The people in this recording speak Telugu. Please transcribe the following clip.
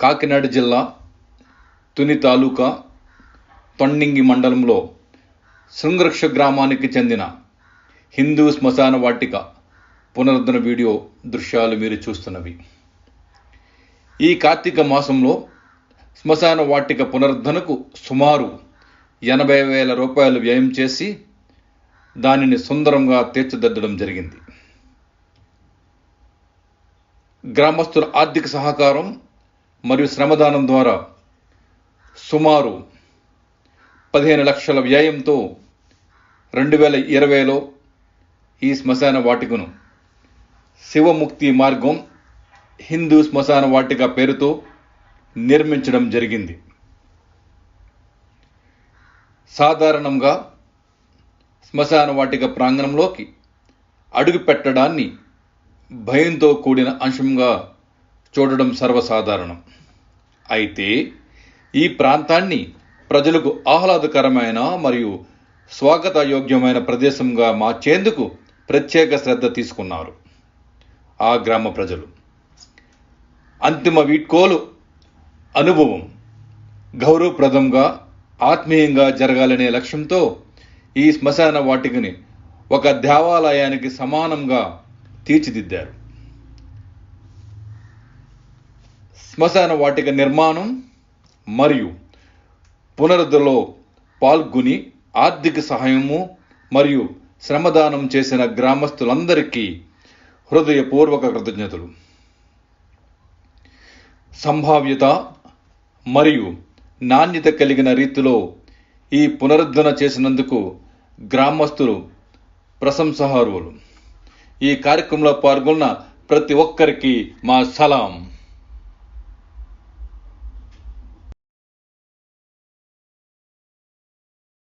కాకినాడ జిల్లా తుని తాలూకా తొండింగి మండలంలో శృంగరక్ష గ్రామానికి చెందిన హిందూ శ్మశాన వాటిక పునరుద్ధరణ వీడియో దృశ్యాలు మీరు చూస్తున్నవి. ఈ కార్తీక మాసంలో శ్మశాన వాటిక పునరుద్ధరణకు సుమారు ఎనభై వేల రూపాయలు వ్యయం చేసి దానిని సుందరంగా తీర్చిదిద్దడం జరిగింది. గ్రామస్తుల ఆర్థిక సహకారం మరియు శ్రమదానం ద్వారా సుమారు పదిహేను లక్షల వ్యయంతో రెండు వేల ఇరవైలో ఈ శ్మశాన వాటికను శివముక్తి మార్గం హిందూ శ్మశాన వాటిక పేరుతో నిర్మించడం జరిగింది. సాధారణంగా శ్మశాన వాటిక ప్రాంగణంలోకి అడుగు పెట్టడాన్ని భయంతో కూడిన అంశంగా చూడడం సర్వసాధారణం. అయితే ఈ ప్రాంతాన్ని ప్రజలకు ఆహ్లాదకరమైన మరియు స్వాగతయోగ్యమైన ప్రదేశంగా మార్చేందుకు ప్రత్యేక శ్రద్ధ తీసుకున్నారు ఆ గ్రామ ప్రజలు. అంతిమ వీడ్కోలు అనుభవం గౌరవప్రదంగా ఆత్మీయంగా జరగాలనే లక్ష్యంతో ఈ శ్మశాన వాటికని ఒక దేవాలయానికి సమానంగా తీర్చిదిద్దారు. శ్మశాన వాటిక నిర్మాణం మరియు పునరుద్ధలో పాల్గొని ఆర్థిక సహాయము మరియు శ్రమదానం చేసిన గ్రామస్తులందరికీ హృదయపూర్వక కృతజ్ఞతలు. సంభావ్యత మరియు నాణ్యత కలిగిన రీతిలో ఈ పునరుద్ధరణ చేసినందుకు గ్రామస్తులు ప్రశంసహారువులు ఈ కార్యక్రమంలో పాల్గొన్న ప్రతి ఒక్కరికి మా సలాం.